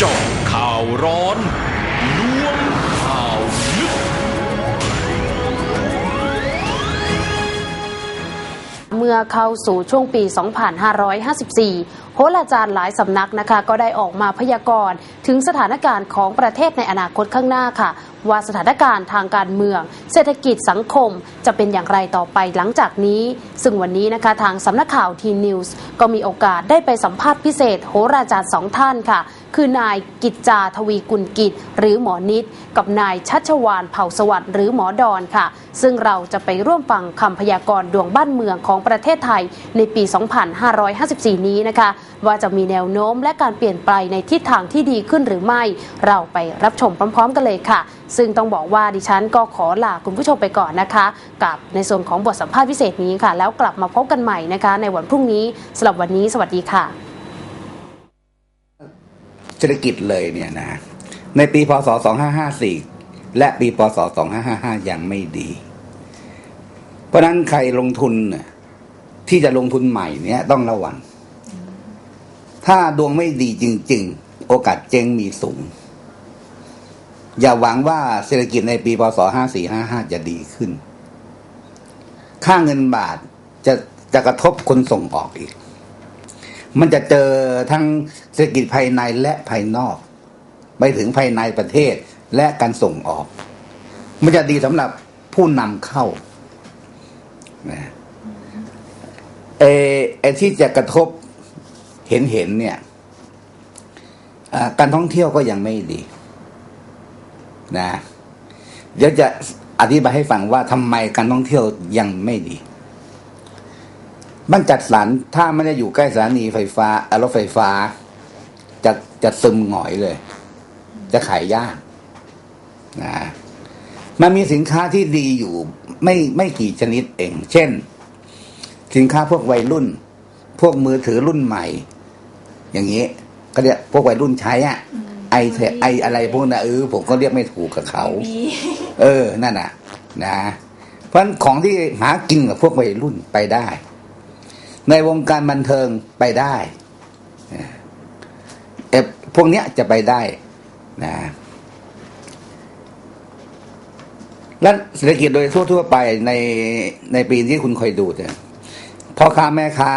เจาะข่าวร้อนล้วงข่าวลึก เมื่อเข้าสู่ช่วงปี 2554 โหราจารย์หลายสำนักนะคะ ก็ได้ออกมาพยากรณ์ถึงสถานการณ์ของประเทศในอนาคตข้างหน้าค่ะ ว่าสถานการณ์ทางการเมือง เศรษฐกิจสังคมจะเป็นอย่างไรต่อไปหลังจากนี้ ซึ่งวันนี้นะคะทางสำนักข่าวทีนิวส์ก็มีโอกาสได้ไปสัมภาษณ์พิเศษ โหราจารย์สองท่านค่ะคือนายกิจจาทวีกุลกิจ หรือหมอนิด กับนายชัชวานเผ่าสวัสดิ์หรือหมอดอนค่ะ ซึ่งเราจะไปร่วมฟังคำพยากรณ์ดวงบ้านเมืองของประเทศไทยในปี 2554 นี้นะคะ ว่าจะมีแนวโน้มและการเปลี่ยนไปในทิศทางที่ดีขึ้นหรือไม่ เราไปรับชมพร้อม ๆ กันเลยค่ะ ซึ่งต้องบอกว่าดิฉันก็ขอลาคุณผู้ชมไปก่อนนะคะ กับในส่วนของบทสัมภาษณ์พิเศษนี้ค่ะ แล้วกลับมาพบกันใหม่นะคะ ในวันพรุ่งนี้สำหรับวันนี้ สวัสดีค่ะ เศรษฐกิจเลยเนี่ยนะ ในปีพศ 2554 และปีพศ 2555 ยังไม่ดี เพราะนั้นใครลงทุนน่ะที่จะลงทุนใหม่เนี่ยต้องระวัง ถ้าดวงไม่ดีจริง ๆ โอกาสเจ๊งมีสูง อย่าหวังว่าเศรษฐกิจในปีพศ 5455 จะดีขึ้น ค่าเงินบาทจะจะกระทบคนส่งออกอีก มันจะเจอทั้งเศรษฐกิจภายในและภายนอก ไปถึงภายในประเทศและการส่งออก มันจะดีสำหรับผู้นำเข้านะเอไอที่จะกระทบเห็นเห็นเนี่ยการท่องเที่ยวก็ยังไม่ดี นะ เดี๋ยวจะอธิบายให้ฟังว่าทำไมการท่องเที่ยวยังไม่ดี บ้านจัดสรรถ้าไม่ได้อยู่ใกล้สถานีไฟฟ้าเอ่อรถไฟฟ้า จะจะซึมหงอยเลย จะขายยากนะมันมีสินค้าที่ดีอยู่ ไม่ไม่กี่ชนิดเอง เช่น สินค้าพวกวัยรุ่น พวกมือถือรุ่นใหม่ อย่างนี้ก็เรียกพวกวัยรุ่นใช้อะไอเทไออะไรพวกนั้นเออผมก็เรียกไม่ถูกกับเขา เออนั่นน่ะ นะ เพราะฉะนั้นของที่หากินกับพวกวัยรุ่นไปได้ ในวงการบันเทิงไปได้เออพวกเนี้ยจะไปได้นะและเศรษฐกิจโดยทั่วๆไปในในปีที่คุณคอยดูเนี่ยพ่อค้าแม่ค้า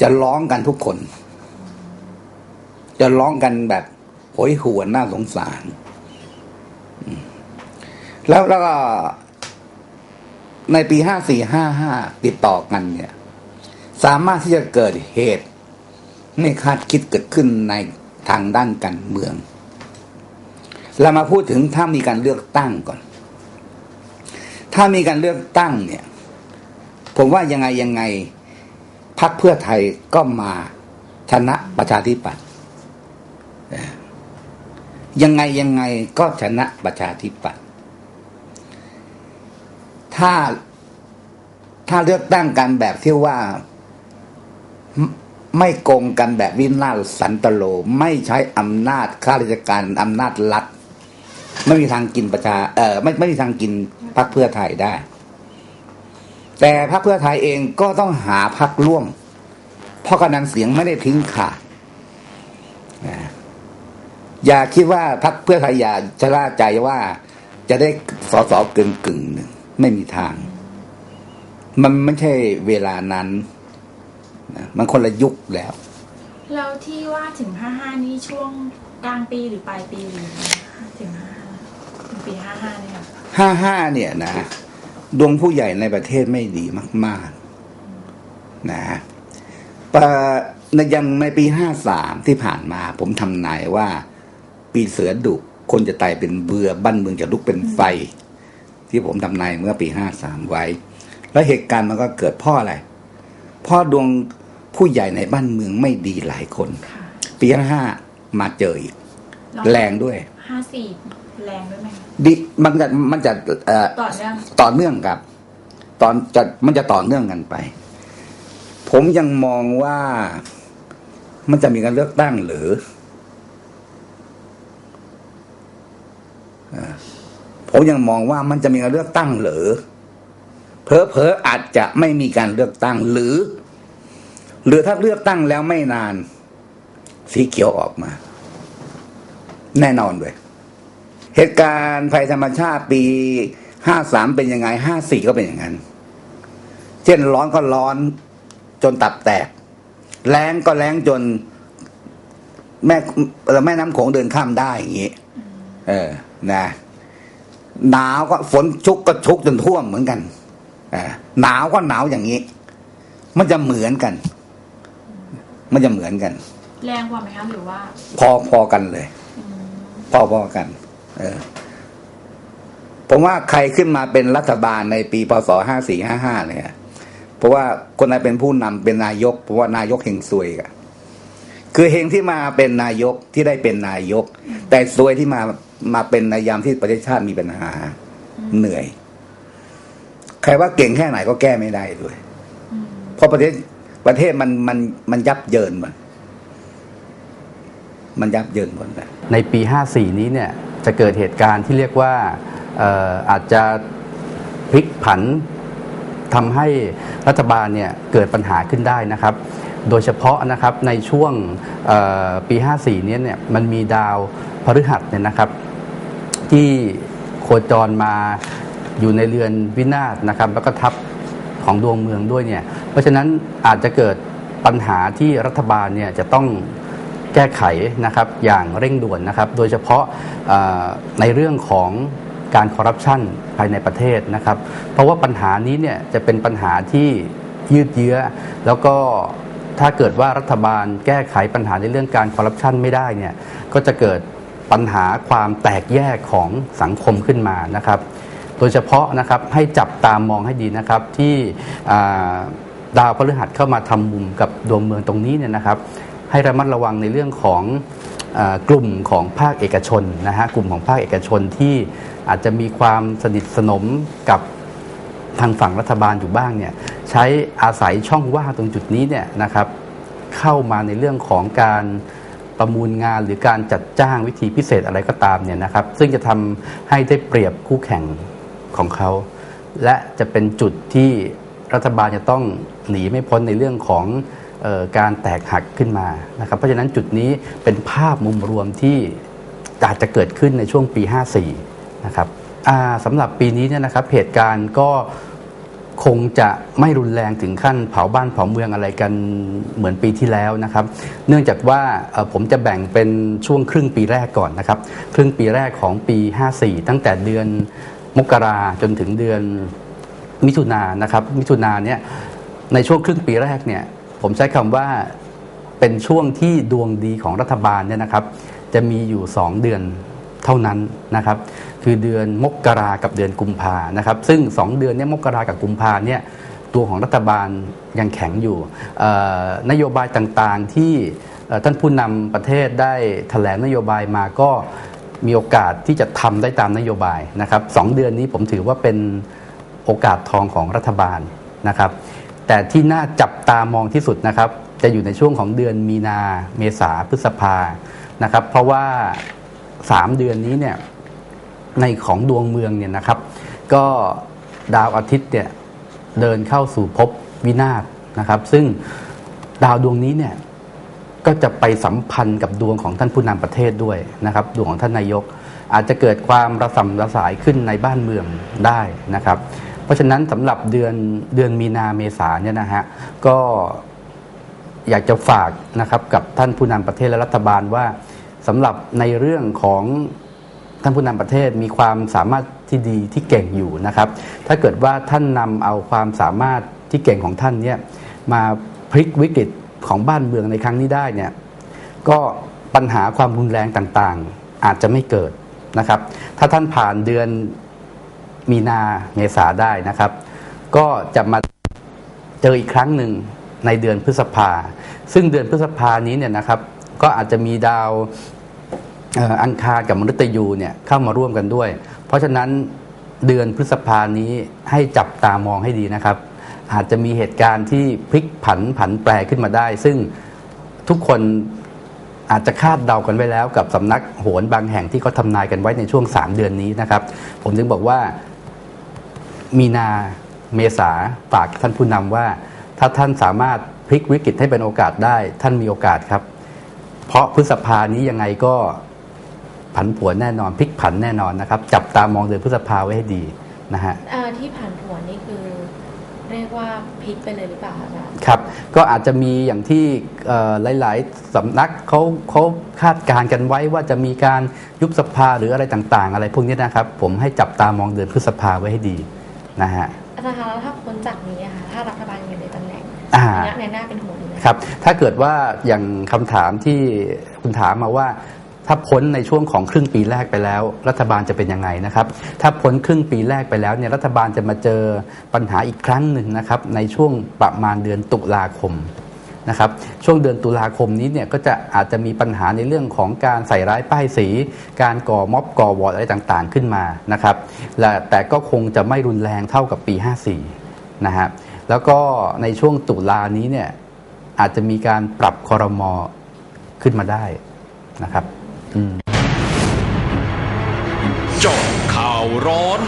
จะร้องกันทุกคน จะร้องกันแบบโหยหวนน่าสงสาร แล้วแล้วก็ในปีห้าสี่ห้าห้าติดต่อกันเนี่ย สามารถที่จะเกิดเหตุไม่คาดคิดเกิดขึ้นในทางด้านการเมือง เรามาพูดถึงถ้ามีการเลือกตั้งก่อน ถ้ามีการเลือกตั้งเนี่ย ผมว่ายังไงยังไงพรรคเพื่อไทยก็มาชนะประชาธิปัตย์ยังไงยังไงก็ชนะประชาธิปัตย์ถ้าถ้าเลือกตั้งกันแบบที่ว่า ไม่โกงกันแบบวินาศสันตโล ไม่ใช้อำนาจข้าราชการอำนาจรัฐ ไม่มีทางกินประชา เออไม่ไม่มีทางกินพรรคเพื่อไทยได้ แต่พรรคเพื่อไทยเองก็ต้องหาพรรคร่วม เพราะคะแนนเสียงไม่ได้ทิ้งขาดอย่าคิดว่าพรรคเพื่อไทยอย่าชะล่าใจว่าจะได้สอสอกึ่งกึ่งหนึ่งไม่มีทาง มันไม่ใช่เวลานั้น นะมันคนละยุคแล้ว แล้วที่ว่าถึงห้าห้านี่ช่วงกลางปีหรือปลายปีหรือถึงห้าถึงปีห้าห้าเนี่ยค่ะห้าห้าเนี่ยนะ ดวงผู้ใหญ่ในประเทศไม่ดีมาก ๆ นะปะในยังในปีห้าสามที่ผ่านมา ผมทำนายว่า ปีเสือดุคนจะตายเป็นเบือบ้านเมืองจะลุกเป็นไฟ ที่ผมทำนายเมื่อปีห้าสามไว้ แล้วเหตุการณ์มันก็เกิดเพ่ออะไร เพ่อดวงผู้ใหญ่ในบ้านเมืองไม่ดีหลายคนค่ะปีห้าห้ามาเจออีก แรงด้วยห้าสี่แรงด้วยไหมคะดิมันจะมันจะเอ่อต่อเนื่องต่อเนื่องครับ ตอนจะมันจะต่อเนื่องกันไป ผมยังมองว่ามันจะมีการเลือกตั้งหรือเอ่อผมยังมองว่ามันจะมีการเลือกตั้งหรือ เพอเพออาจจะไม่มีการเลือกตั้งหรือ หรือถ้าเลือกตั้งแล้วไม่นาน สีเขียวออกมา แน่นอนเลยเหตุการณ์ภัยธรรมชาติปีห้าสามเป็นยังไงห้าสี่ก็เป็นอย่างนั้น เช่นร้อนก็ร้อนจนตับแตก แรงก็แรงจน แม่แม่น้ำโขงเดินข้ามได้อย่างนี้ เออ นะ หนาวก็ฝนชุกก็ชุกจนท่วมเหมือนกัน หนาวก็หนาวอย่างนี้ มันจะเหมือนกัน มันจะเหมือนกัน แรงกว่าไหมคะหรือว่า พอพอกันเลยอืมพอพอกัน เออ ผมว่าใครขึ้นมาเป็นรัฐบาลในปีพศห้าสี่ห้าห้าเนี่ยเพราะว่าคนไหนเป็นผู้นำเป็นนายก เพราะว่านายกเฮงซวยกันคือเฮงที่มาเป็นนายกที่ได้เป็นนายก แต่ซวยที่มามาเป็นในยามที่ประเทศชาติมีปัญหาเหนื่อย ใครว่าเก่งแค่ไหนก็แก้ไม่ได้ด้วยอืมเพราะประเทศประเทศมันมันมันยับเยินมันมันยับเยินหมดเลยในปี 54 นี้เนี่ยจะเกิดเหตุการณ์ที่เรียกว่าเอ่ออาจจะพลิกผันทำให้รัฐบาลเนี่ยเกิดปัญหาขึ้นได้นะครับ โดยเฉพาะนะครับในช่วงเอ่อปี 54เนี้เนี่ยมันมีดาวพฤหัสเนี่ยนะครับ ที่โคจรมา อยู่ในเรือนวินาศนะครับ แล้วก็ทับของดวงเมืองด้วยเนี่ย เพราะฉะนั้นอาจจะเกิดปัญหาที่รัฐบาลเนี่ยจะต้องแก้ไขนะครับอย่างเร่งด่วนนะครับ โดยเฉพาะในเรื่องของการคอร์รัปชันภายในประเทศนะครับ เพราะว่าปัญหานี้เนี่ยจะเป็นปัญหาที่ยืดเยื้อ แล้วก็ถ้าเกิดว่ารัฐบาลแก้ไขปัญหาในเรื่องการคอร์รัปชันไม่ได้เนี่ยก็จะเกิดปัญหาความแตกแยกของสังคมขึ้นมานะครับ โดยเฉพาะนะครับให้จับตามมองให้ดีนะครับที่ดาวพฤหัสเข้ามาทำมุมกับดวงเมืองตรงนี้เนี่ยนะครับ ให้ระมัดระวังในเรื่องของกลุ่มของภาคเอกชนนะฮะกลุ่มของภาคเอกชนที่อาจจะมีความสนิทสนมกับทางฝั่งรัฐบาลอยู่บ้างเนี่ยใช้อาศัยช่องว่างตรงจุดนี้เนี่ยนะครับเข้ามาในเรื่องของการประมูลงานหรือการจัดจ้างวิธีพิเศษอะไรก็ตามเนี่ยนะครับ ซึ่งจะทำให้ได้เปรียบคู่แข่ง ของเขา และจะเป็นจุดที่รัฐบาลจะต้องหนีไม่พ้นในเรื่องของออการแตกหักขึ้นมานะครับเพราะฉะนั้นจุดนี้เป็นภาพมุมรวมที่อาจจะเกิดขึ้นในช่วงปี 54 นะครับสำหรับปีนี้เนี่ยนะครับเหตุการณ์ก็คงจะไม่รุนแรงถึงขั้นเผาบ้านเผาเมืองอะไรกันเหมือนปีที่แล้วนะครับ เนื่องจากว่าผมจะแบ่งเป็นช่วงครึ่งปีแรกก่อนนะครับ ครึ่งปีแรกของปี 54 ตั้งแต่เดือน มกราจนถึงเดือนมิถุนานะครับ มิถุนาเนี่ยในช่วงครึ่งปีแรกเนี่ยผมใช้คำว่าเป็นช่วงที่ดวงดีของรัฐบาลเนี่ยนะครับ จะมีอยู่ 2 เดือนเท่านั้นนะครับ คือเดือนมกรากับเดือนกุมภานะครับ ซึ่ง 2 เดือนเนี้มกรากับกุมภาเนี่ยตัวของรัฐบาลยังแข็งอยู่นโยบายต่างๆที่ท่านผู้นำประเทศได้แถลงนโยบายมาก็ มีโอกาสที่จะทำได้ตามนโยบายนะครับสองเดือนนี้ผมถือว่าเป็นโอกาสทองของรัฐบาลนะครับ แต่ที่น่าจับตามองที่สุดนะครับ จะอยู่ในช่วงของเดือนมีนาเมษาพฤษภานะครับ เพราะว่า 3 เดือนนี้เนี่ยในของดวงเมืองเนี่ยนะครับ ก็ดาวอาทิตย์เนี่ยเดินเข้าสู่ภพวินาศนะครับ ซึ่งดาวดวงนี้เนี่ย ก็จะไปสัมพันธ์กับดวงของท่านผู้นำประเทศด้วยนะครับ ดวงของท่านนายก อาจจะเกิดความระสำระสายขึ้นในบ้านเมืองได้นะครับ เพราะฉะนั้นสำหรับเดือนเดือนมีนาเมษาเนี่ยนะฮะก็อยากจะฝากนะครับกับท่านผู้นำประเทศและรัฐบาลว่าสำหรับในเรื่องของท่านผู้นำประเทศมีความสามารถที่ดีที่เก่งอยู่นะครับ ถ้าเกิดว่าท่านนำเอาความสามารถที่เก่งของท่านเนี่ยมาพลิกวิกฤต ของบ้านเมืองในครั้งนี้ได้เนี่ยก็ปัญหาความรุนแรงต่างๆ อาจจะไม่เกิดนะครับ ถ้าท่านผ่านเดือนมีนาเมษาได้นะครับ ก็จะมาเจออีกครั้งหนึ่งในเดือนพฤษภา ซึ่งเดือนพฤษภานี้เนี่ยนะครับ ก็อาจจะมีดาวอังคารกับมฤตยูเนี่ยเข้ามาร่วมกันด้วย เพราะฉะนั้นเดือนพฤษภานี้ให้จับตามองให้ดีนะครับ อาจจะมีเหตุการณ์ที่พลิกผันผันแปรขึ้นมาได้ ซึ่งทุกคนอาจจะคาดเดากันไว้แล้วกับสำนักโหนบางแห่งที่เขาทำนายกันไว้ในช่วง 3 เดือนนี้นะครับ ผมจึงบอกว่ามีนาเมษาฝากท่านผู้นำว่า ถ้าท่านสามารถพลิกวิกฤตให้เป็นโอกาสได้ ท่านมีโอกาสครับ เพราะพฤษภานี้ยังไงก็ผันผวนแน่นอนพลิกผันแน่นอนนะครับ จับตามองเดือนพฤษภาไว้ให้ดีนะฮะที่ผ่านผวนนี่คือ เรียกว่าพลิกไปเลยหรือเปล่าคะอาจารย์ ครับ ก็อาจจะมีอย่างที่เอ่อหลาย ๆสำนักเขาเขาคาดการณ์กันไว้ว่าจะมีการยุบสภาหรืออะไรต่างๆ อะไรพวกนี้นะครับ ผมให้จับตามองเดือนพฤษภาไว้ให้ดีนะฮะ อาจารย์คะแล้วถ้าพ้นจากนี้อะค่ะถ้ารัฐบาลยังอยู่ในตำแหน่งอ่าอันเนี้ยในหน้าเป็นห่วงอยู่ไหม ครับถ้าเกิดว่าอย่างคำถามที่คุณถามมาว่า ถ้าพ้นในช่วงของครึ่งปีแรกไปแล้ว รัฐบาลจะเป็นยังไงนะครับ ถ้าพ้นครึ่งปีแรกไปแล้วเนี่ยรัฐบาลจะมาเจอปัญหาอีกครั้งหนึ่งนะครับในช่วงประมาณเดือนตุลาคมนะครับช่วงเดือนตุลาคมนี้เนี่ยก็จะอาจจะมีปัญหาในเรื่องของการใส่ร้ายป้ายสี การก่อม็อบก่อวอร์ดอะไรต่างๆขึ้นมานะครับและแต่ก็คงจะไม่รุนแรงเท่ากับปี 54นะฮะแล้วก็ในช่วงตุลานี้เนี่ยอาจจะมีการปรับคอรมอขึ้นมาได้นะครับ จาะข่าวร้อน